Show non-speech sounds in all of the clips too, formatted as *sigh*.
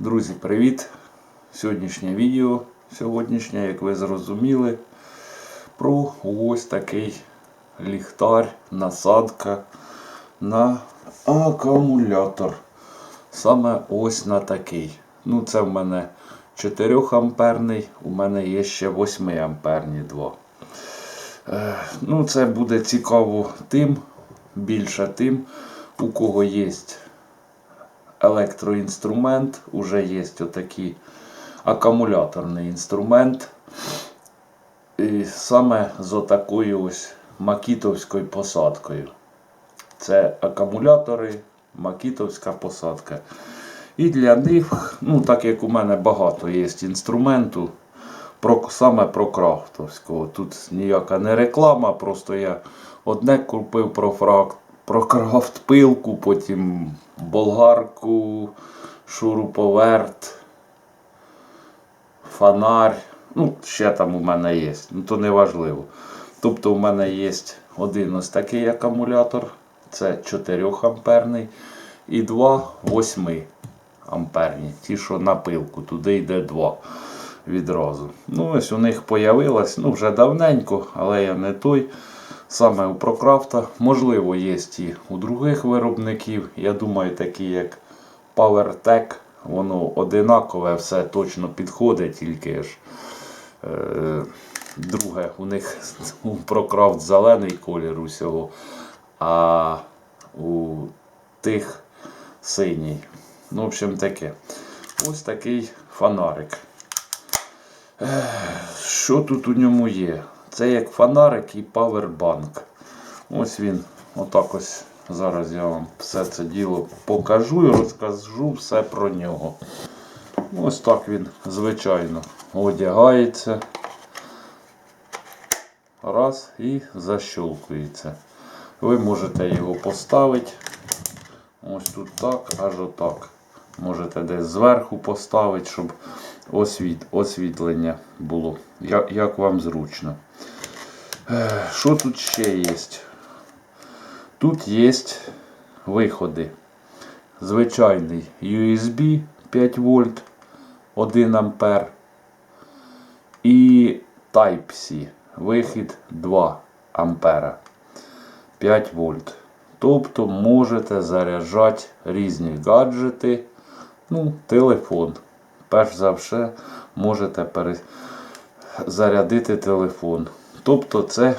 Друзі, привіт! Сьогоднішнє відео, сьогоднішнє, як ви зрозуміли, про ось такий ліхтар, насадка на акумулятор. Саме ось на такий. Ну, це в мене 4 амперний, у мене є ще 8 амперні два. Е, Ну, це буде цікаво тим, більше тим, у кого є електроінструмент, уже є отакий акумуляторний інструмент. І саме з отакою ось макітовською посадкою. Це акумулятори, макітовська посадка. І для них, ну так як у мене багато є інструменту, про, саме про крафтовського. Тут ніяка не реклама, просто я одне купив про, фрак, про крафт пилку, потім болгарку, шуруповерт, фонарь. Ну, ще там у мене є, ну то не важливо. Тобто у мене є один ось такий акумулятор, це 4 амперний, і два 8 амперні. Ті, що на пилку, туди йде два відразу. Ну, ось у них появилось, ну вже давненько, але я не той. Саме у Прокрафта. Можливо, є і у других виробників. Я думаю, такі як PowerTech, воно одинакове, все точно підходить, тільки ж. Е, друге, у них *laughs* у Прокрафт зелений колір усього, а у тих синій. Ну, в общем, таке. Ось такий фонарик. Що тут у ньому є? Це як фонарик і павербанк. Ось він, отак ось. Зараз я вам все це діло покажу і розкажу все про нього. Ось так він, звичайно, одягається. Раз і защолкується. Ви можете його поставити. Ось тут так, аж отак. Можете десь зверху поставити, щоб освіт, освітлення було. Як, як вам зручно. Е, Що тут ще є? Тут є виходи. Звичайний USB 5 вольт 1 ампер і Type-C. Вихід 2 ампера 5 вольт. Тобто можете заряджати різні гаджети, ну, телефон. Перш за все, можете зарядити телефон. Тобто це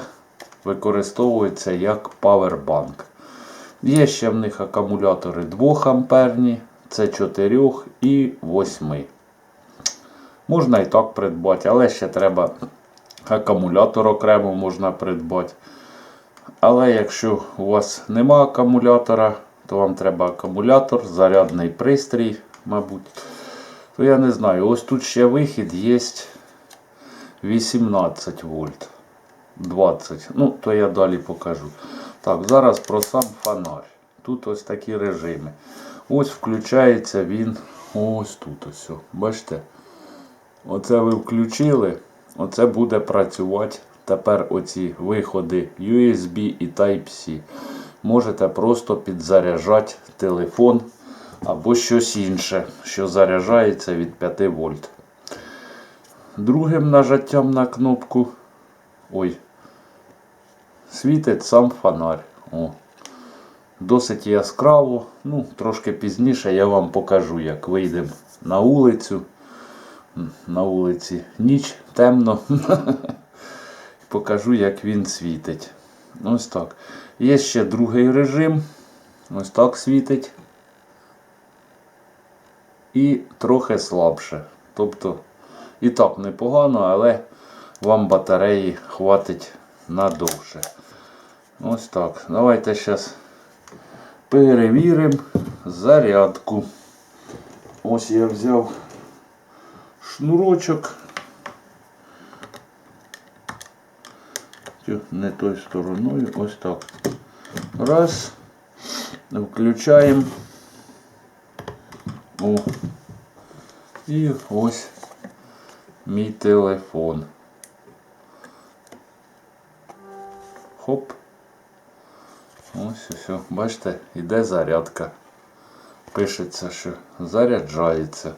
використовується як павербанк. Є ще в них акумулятори 2 амперні, це 4 і 8. Можна і так придбати, але ще треба акумулятор окремо можна придбати. Але якщо у вас нема акумулятора, то вам треба акумулятор, зарядний пристрій, мабуть. То я не знаю, ось тут ще вихід є 18 вольт. 20. Ну, то я далі покажу. Так, зараз про сам фонарь. Тут ось такі режими. Ось включається він ось тут. ось. Бачите? Оце ви включили. Оце буде працювати. Тепер оці виходи USB і Type-C. Можете просто підзаряджати телефон або щось інше, що заряджається від 5 вольт. Другим нажаттям на кнопку. Ой, світить сам фонарь. О. Досить яскраво. Ну, Трошки пізніше я вам покажу, як вийдемо на вулицю. На вулиці ніч темно. *laughs* Покажу, як він світить. Ось так. Є ще другий режим. Ось так світить. І трохи слабше. Тобто, і так непогано, але вам батареї хватить надовше. Ось так. Давайте зараз перевіримо зарядку. Ось я взяв шнурочок. Не той стороною, ось так. Раз. Включаємо. О. І ось мій телефон. Хоп. Ось все. Бачите, іде зарядка. Пишеться, що заряджається.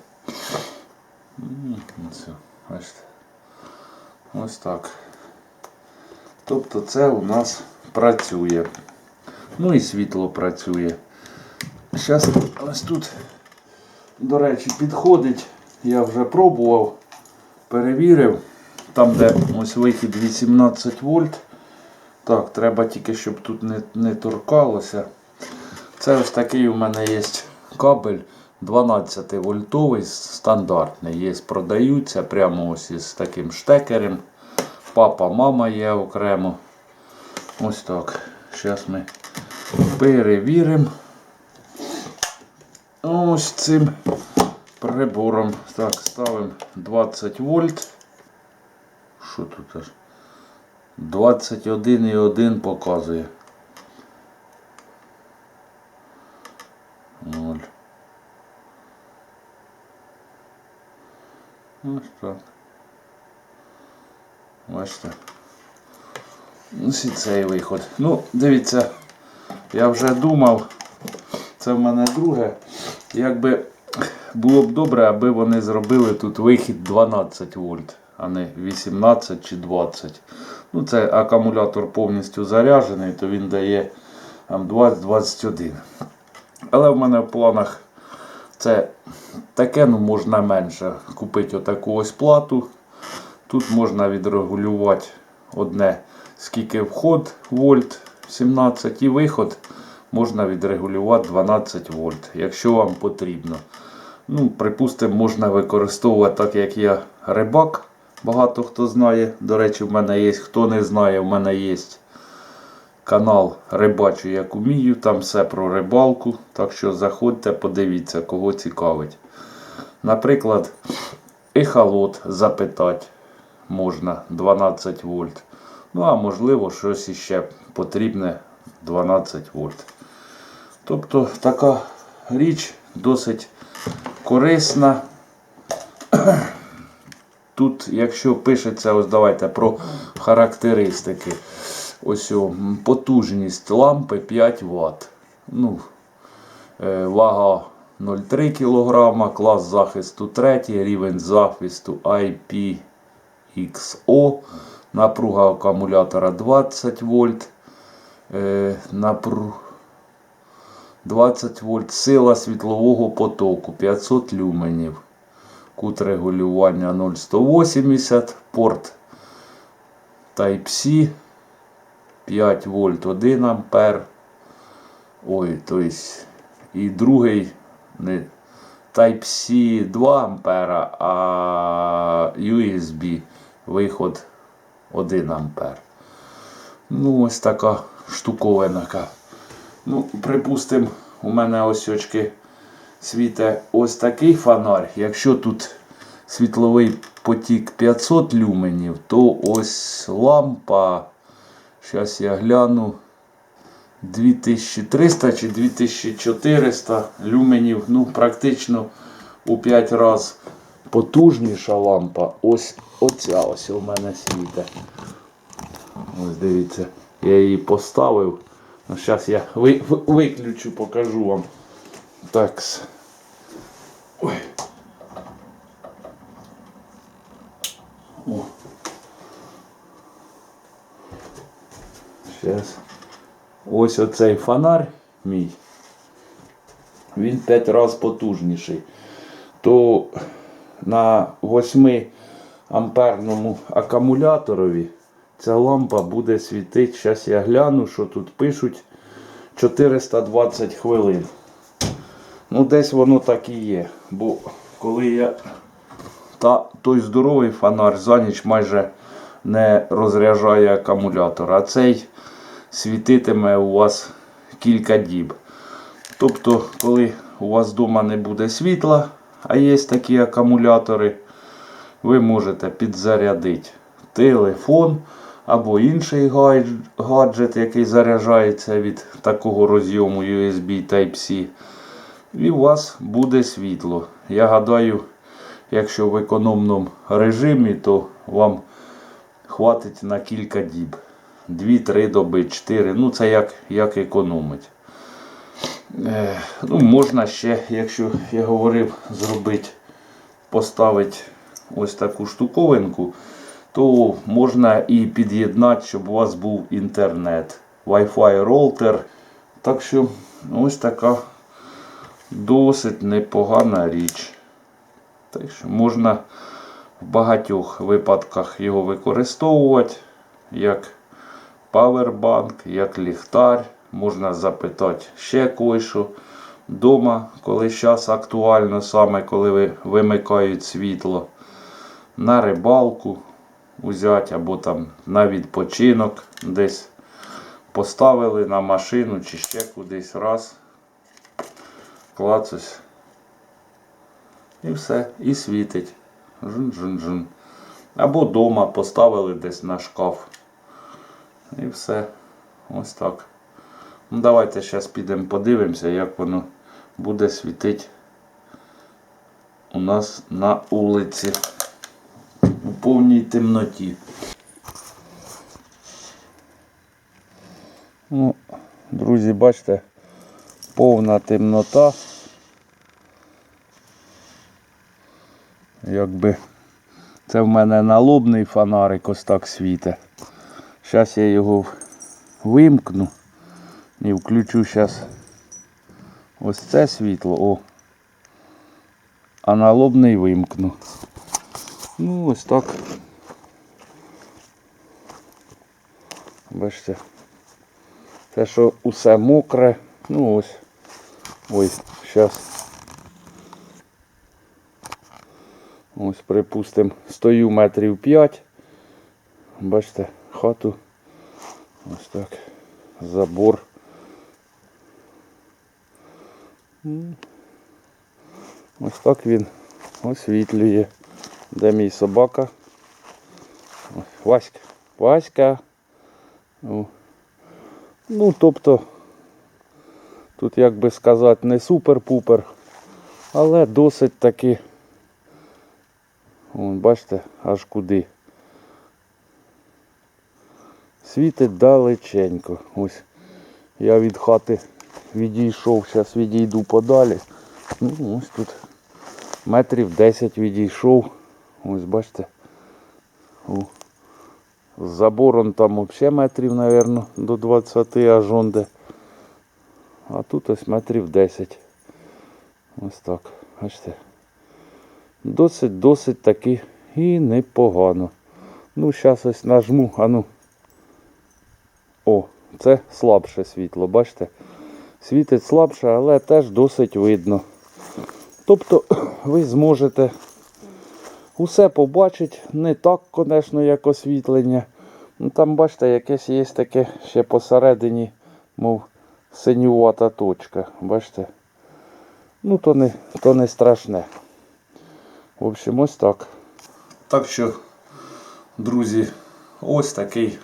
Ось, бачите. Ось так. Тобто це у нас працює. Ну і світло працює. Зараз ось тут, до речі, підходить. Я вже пробував, перевірив. Там, де ось вихід 18 вольт. Так, треба тільки, щоб тут не, не торкалося. Це ось такий у мене є кабель 12 вольтовий, стандартний. Є, продаються прямо ось із таким штекером. Папа, мама є окремо. Ось так. Зараз ми перевіримо. Ось цим прибором. Так, ставимо 20 вольт. Що тут аж? 21,1 показує. Ноль. Ось так. Бачите. Ось і цей виход. Ну, дивіться, я вже думав, це в мене друге. Якби було б добре, аби вони зробили тут вихід 12 вольт, а не 18 чи 20. Ну, це акумулятор повністю заряджений, то він дає там 20-21. Але в мене в планах це таке, ну можна менше. Купити отаку ось плату. Тут можна відрегулювати одне, скільки вход вольт 17 і виход можна відрегулювати 12 вольт, якщо вам потрібно. Ну, Припустимо, можна використовувати так, як я рибак. Багато хто знає. До речі, в мене є, хто не знає, в мене є канал Рибачу як умію, там все про рибалку. Так що заходьте, подивіться, кого цікавить. Наприклад, ехолот запитати можна 12 вольт. Ну, а можливо, щось іще потрібне 12 вольт. Тобто така річ досить корисна. Тут, якщо пишеться, ось давайте про характеристики. Ось о, потужність лампи 5 Вт. Ну, е, вага 0,3 кг, клас захисту 3, рівень захисту IPXO, напруга акумулятора 20 вольт. Е, напру... 20 вольт, сила світлового потоку 500 люменів. Кут регулювання 0,180, порт Type-C 5 вольт 1 ампер. Ой, то есть, і другий не Type-C 2 ампера, а USB виход 1 ампер. Ну, ось така штуковина. Ну, припустимо, у мене ось очки світе ось такий фонарь. Якщо тут світловий потік 500 люменів, то ось лампа. Зараз я гляну. 2300 чи 2400 люменів. Ну, практично у 5 разів потужніша лампа. Ось оця ось у мене світе. Ось дивіться, я її поставив. Ну, зараз я ви, ви- виключу, покажу вам. Так. Ой. О. Зараз. Ось оцей фонарь мій. Він 5 разів потужніший. То на 8 амперному акумуляторові ця лампа буде світити. Зараз я гляну, що тут пишуть 420 хвилин. Ну, десь воно так і є. Бо коли я та той здоровий фонарь за ніч майже не розряджає акумулятор, а цей світитиме у вас кілька діб. Тобто, коли у вас вдома не буде світла, а є такі акумулятори, ви можете підзарядити телефон або інший гаджет, який заряджається від такого розйому USB Type-C. І у вас буде світло. Я гадаю, якщо в економному режимі, то вам хватить на кілька діб. 2-3 доби, 4. Ну, це як, як економить. Е, ну, можна ще, якщо я говорив, зробити поставити ось таку штуковинку, то можна і під'єднати, щоб у вас був інтернет. Wi-Fi роутер. Так що ось така досить непогана річ. Так що можна в багатьох випадках його використовувати як павербанк, як ліхтар. Можна запитати ще кое-що. Дома, коли зараз актуально, саме коли ви вимикають світло, на рибалку взяти або там на відпочинок десь поставили на машину чи ще кудись раз. Клацось. І все, і світить. Жун-жун-жун. Або дома поставили десь на шкаф. І все. Ось так. Ну, давайте зараз підемо подивимося, як воно буде світити у нас на вулиці у повній темноті. Ну, друзі, бачите, повна темнота. Якби це в мене налобний фонарик ось так світить. Зараз я його вимкну і включу зараз ось це світло. О. А налобний вимкну. Ну ось так. Бачите. Те, що усе мокре. Ну ось. Ой, зараз. Ось, припустимо, стою метрів 5. Бачите, хату. Ось так. Забор. Ось так він освітлює. Де мій собака? Васька. Васька. Ну, тобто, тут, як би сказати, не супер-пупер, але досить таки. Вон, бачите, аж куди. Світить далеченько. Ось я від хати відійшов, зараз відійду подалі. Ну, ось тут метрів 10 відійшов. Ось бачите. О. З забором там взагалі метрів, мабуть, до 20 аж онде. А тут ось метрів 10. Ось так. Бачите. Досить, досить таки і непогано. Ну, зараз ось нажму, а ну. О, це слабше світло, бачите? Світить слабше, але теж досить видно. Тобто *clears throat* ви зможете усе побачити, не так, звісно, як освітлення. Ну, там, бачите, якесь є таке ще посередині, мов синювата точка. Бачите? Ну, то не, то не страшне. В общем, ось так. Так що, друзі, ось такий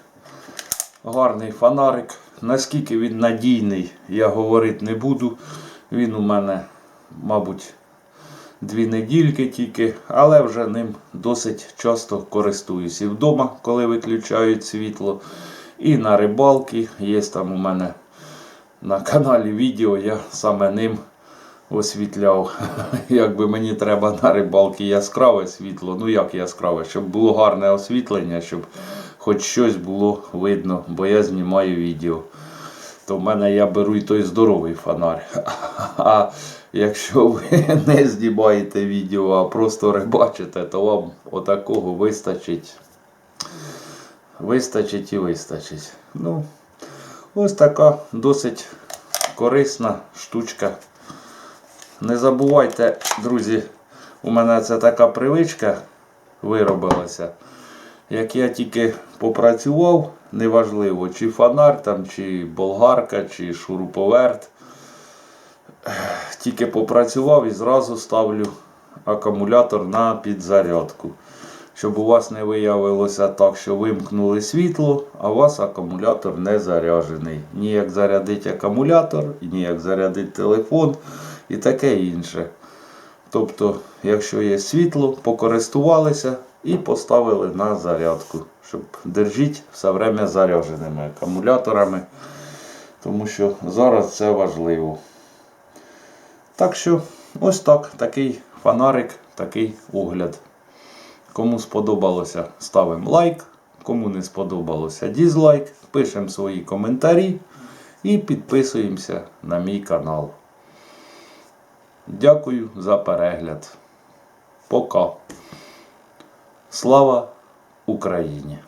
гарний фонарик. Наскільки він надійний, я говорити не буду. Він у мене, мабуть, дві недільки тільки, але вже ним досить часто користуюсь. І вдома, коли виключають світло, і на рибалки. Є там у мене на каналі відео, я саме ним освітляв. *laughs* Якби мені треба на рибалки яскраве світло. Ну як яскраве, щоб було гарне освітлення, щоб хоч щось було видно, бо я знімаю відео. То в мене я беру і той здоровий фонарь. *laughs* А якщо ви *laughs* не знімаєте відео, а просто рибачите, то вам отакого вистачить. Вистачить і вистачить. Ну, ось така досить корисна штучка. Не забувайте, друзі, у мене це така привичка виробилася. Як я тільки попрацював, неважливо, чи фонар, там, чи болгарка, чи шуруповерт. Тільки попрацював і зразу ставлю акумулятор на підзарядку. Щоб у вас не виявилося так, що вимкнули світло, а у вас акумулятор не заряджений. Ніяк зарядить акумулятор, ніяк зарядить телефон і таке інше. Тобто, якщо є світло, покористувалися і поставили на зарядку, щоб держіть все время зарядженими акумуляторами, тому що зараз це важливо. Так що, ось так, такий фонарик, такий огляд. Кому сподобалося, ставимо лайк. Кому не сподобалося, дізлайк. Пишемо свої коментарі і підписуємося на мій канал. Дякую за перегляд. Пока. Слава Україні!